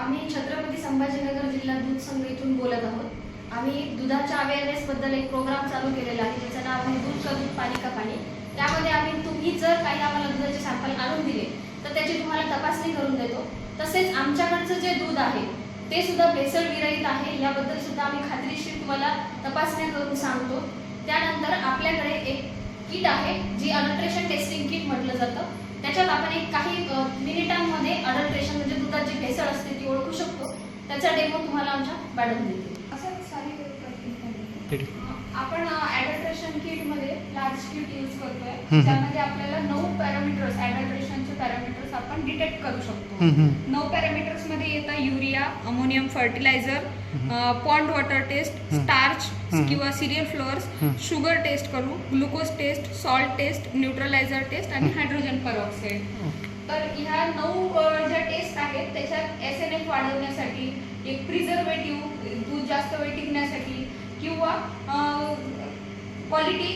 आम्ही छत्रपती संभाजीनगर जिल्हा दूध संघ इथून बोलत आहोत. आम्ही दुधाच्या अवेअरनेस बद्दल एक प्रोग्राम चालू केलेला आहे ज्याचं नाव आहे दूध का दूध पाणी का पाणी. त्यामध्ये आम्ही तुम्ही जर काही आम्हाला दुधाचे सॅम्पल आणून दिले तर त्याची तुम्हाला तपासणी करून देतो. तसेच आमच्याकडचं जे दूध आहे ते सुद्धा भेसळ विरहित आहे. याबद्दल सुद्धा आम्ही खात्रीशीर तुम्हाला तपासण्या करून सांगतो. त्यानंतर आपल्याकडे एक किट आहे जी अडल्ट्रेशन टेस्टिंग किट म्हटलं जातं. त्याच्यात आपण एक काही मिनिटांमध्ये अडल्ट्रेशन म्हणजे दुधात जी भेसळ असते ती ओळखू शकतो त्याचा डेमो तुम्हाला आमच्या मॅडम देतील. आपण ॲडल्ट्रेशन किटमध्ये लार्ज किट यूज करतोय. त्यामध्ये आपल्याला नऊ पॅरामीटर्स ॲडल्ट्रेशनचे पॅरामीटर्स आपण डिटेक्ट करू शकतो. नऊ पॅरामीटर्समध्ये येतं urea ammonium fertiliser pond water test. Starch. किंवा सिरियल फ्लोअर्स. शुगर टेस्ट करू glucose test salt test neutraliser test आणि. Hydrogen peroxide. तर ह्या नऊ ज्या टेस्ट आहेत त्याच्यात एस एन एफ वाढवण्यासाठी एक प्रिझर्वेटिव्ह दूध जास्त वेळ टिकण्यासाठी किंवा क्वालिटी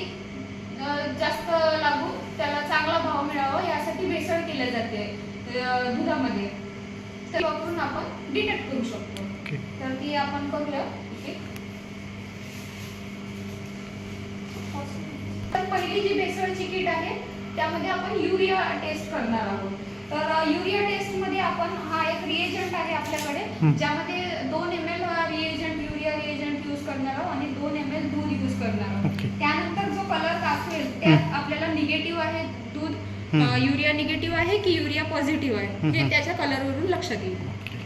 जास्त लागू त्याला चांगला भाव मिळावा यासाठी भेसळ केले जाते दुधामध्ये ते वापरून आपण डिटेक्ट करू शकतो. तर ती आपण करूया. तर पहिली जी भेसळची किट आहे त्यामध्ये आपण युरिया टेस्ट करणार आहोत तर युरिया टेस्टमध्ये आपण रिएजंट आहे आपल्याकडे. ज्यामध्ये दोन M L reagent urea reagent use करणार आहोत आणि दोन एम एल दूध यूज करणार आहोत. त्यानंतर जो कलर दाखवेल त्यात आपल्याला निगेटिव्ह आहे दूध युरिया निगेटिव्ह आहे की युरिया पॉझिटिव्ह आहे हं. त्याच्या कलरवरून लक्षात येईल ओके.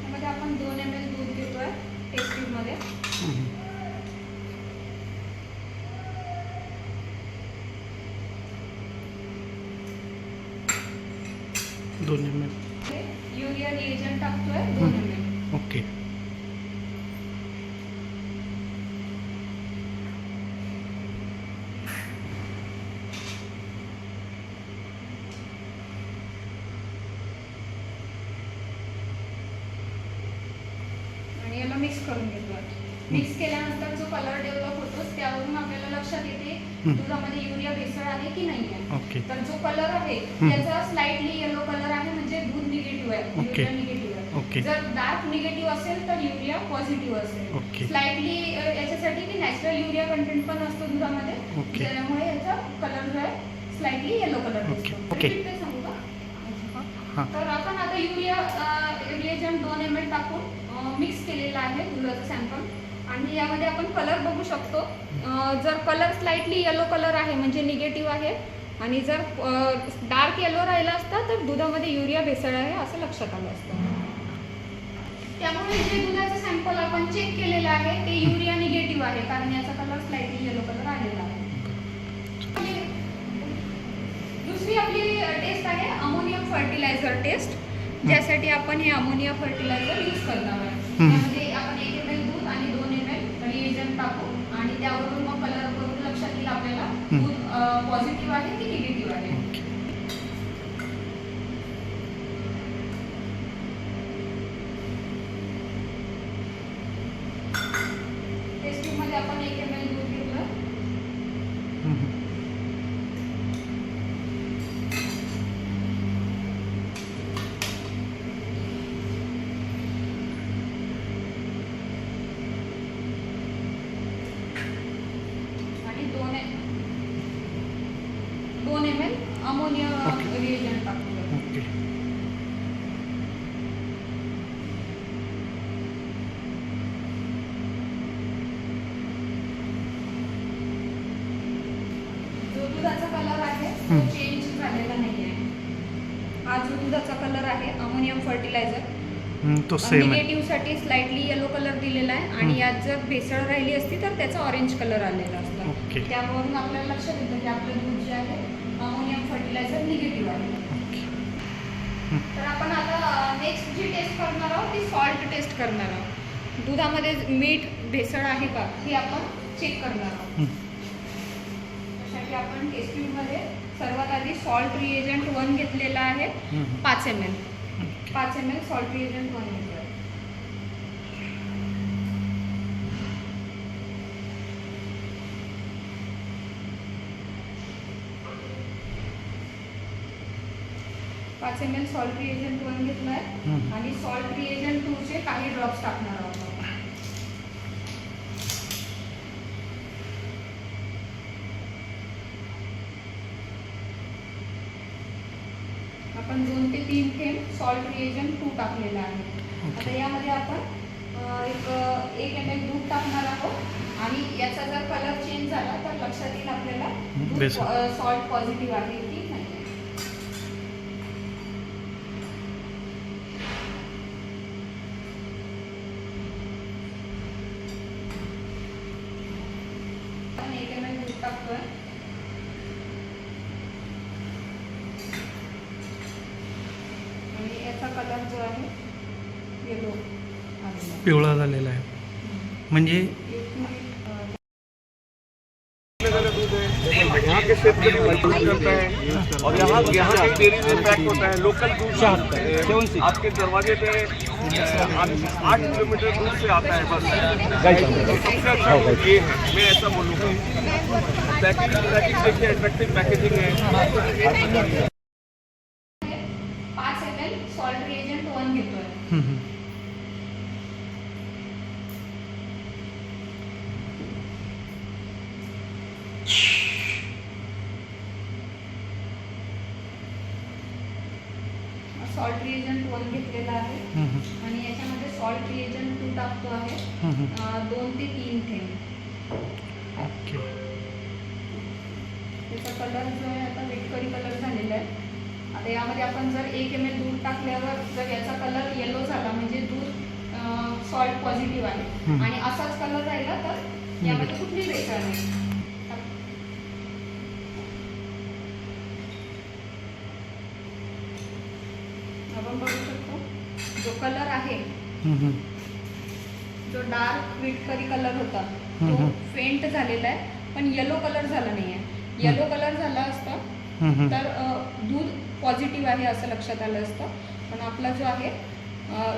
त्यामध्ये आपण दोन एम एल दूध घेतोय टेस्ट ट्यूबमध्ये हम्म. दोन एम एल युरिया रिएजंट टाकतोय दोन एम एल ओके आणि याला मिक्स करून घेतोय मिक्स केल्यानंतर जो कलर डेव्हलप होतो त्यावरून आपल्याला लक्षात येते. दुधामध्ये युरिया भेसळ आहे की नाही आहे तर जो कलर आहे. त्याचा स्लाइटली येलो कलर आहे म्हणजे दूध निगेटिव्ह आहे. युरिया निगेटिव्ह आहे. जर डार्क निगेटिव्ह असेल तर युरिया पॉझिटिव्ह असेल. स्लाइटली याच्यासाठी की नॅचरल युरिया कंटेंट पण असतो दुधामध्ये. त्यामुळे याचा कलर जो आहे स्लाइटली येलो कलर ओके. दिसतो ओके. Repeat ते सांगू का हां तर आपण आता युरिया रिएजंट दोन एम एल टाकून मिक्स केलेला आहे दुधाचं सॅम्पल आणि यामध्ये आपण कलर बघू शकतो. जर कलर स्लाइटली येलो कलर आहे म्हणजे निगेटिव्ह आहे आणि जर डार्क येलो राहिला असता तर दुधामध्ये युरिया भेसळ आहे असं लक्षात आलं असतं. त्यामुळे जे दुधाचं सॅम्पल आपण चेक केलेलं आहे ते युरिया निगेटिव्ह आहे कारण याचा कलर स्लाइटली येलो कलर आलेला आहे. दुसरी आपली टेस्ट आहे अमोनियम फर्टिलायझर टेस्ट ज्यासाठी आपण हे अमोनिया फर्टिलायझर यूज करणार आहे अमोनिया. रिएजंट ओके जो दुधाचा कलर आहे तो. चेंज झालेला नाही आहे हा जो दुधाचा कलर आहे अमोनियम फर्टिलायझर हम्म, तो सेम आहे निगेटिव्हसाठी स्लाइटली येलो कलर दिलेला आहे आणि. यात जर भेसळ राहिली असती तर त्याचा ऑरेंज कलर आलेला असता ओके. त्यावरून आपल्याला लक्षात येतं की आपलं दूध जे आहे फर्टिलायझर निगेटिव्ह आहे तर आपण आता नेक्स्ट जी टेस्ट करणार आहोत ती सॉल्ट टेस्ट करणार आहोत दुधामध्ये मीठ भेसळ आहे का हे आपण चेक करणार आहोत. त्यासाठी आपण टेस्ट ट्यूबमध्ये सर्वात आधी सॉल्ट रिएजंट वन घेतलेला आहे. पाच एम एल. पाच M L salt reagent one घेतलं आहे पाच M L salt reagent one घेतलं आहे. आणि सॉल्ट रिएजंट टूचे काही ड्रॉप्स टाकणार आहोत आपण. दोन ते तीन थेंब सॉल्ट रिएजंट टू टाकलेला आहे आता यामध्ये आपण एक एक एम एल दूध टाकणार आहोत आणि याचा जर कलर चेंज झाला तर लक्षात येईल आपल्याला. सॉल्ट पॉझिटिव्ह आहे टाकतोय आणि याचा कलर जो आहे येलो. पिवळा झालेला आहे. म्हणजे? एक मिनिट अं, यहाँ के सेब के लिए मज़बूत करता है। और यहाँ यहाँ की डेयरी में पैक होता है लोकल दूध आपके दरवाजे पे आठ किलोमीटर दूर से आता है बस। सबसे अच्छा दूध ये है मैं ऐसा बोलूँगा। पैकेजिंग पैकेज देखिए अट्रैक्टिव पैकेजिंग है। पाच M L salt reagent one घेतोय सॉल्ट रिएजंट वन घेतलेला आहे. आणि याच्यामध्ये सॉल्ट रिएजंट टू टाकतो आहे. दोन ते तीन थेंब. ओके. त्याचा कलर जो आहे आता वेटकरी कलर झालेला आहे. आता यामध्ये आपण जर एक एम एल दूध टाकल्यावर जर याचा कलर येलो झाला म्हणजे दूध सॉल्ट पॉझिटिव्ह आहे. आणि असाच कलर राहिला तर यामध्ये कुठली भेसळ नाही आपण बघू शकतो. जो कलर आहे. जो डार्क विटकरी कलर होता तो. फेंट झालेला आहे पण येलो कलर झाला नाही आहे. येलो कलर झाला असता. तर दूध पॉझिटिव्ह आहे असं लक्षात आलं असतं. पण आपला जो आहे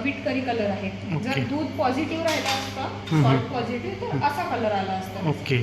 विटकरी कलर आहे. जर दूध पॉझिटिव्ह राहिला असता पॉझिटिव्ह तर असा कलर आला असता. ओके.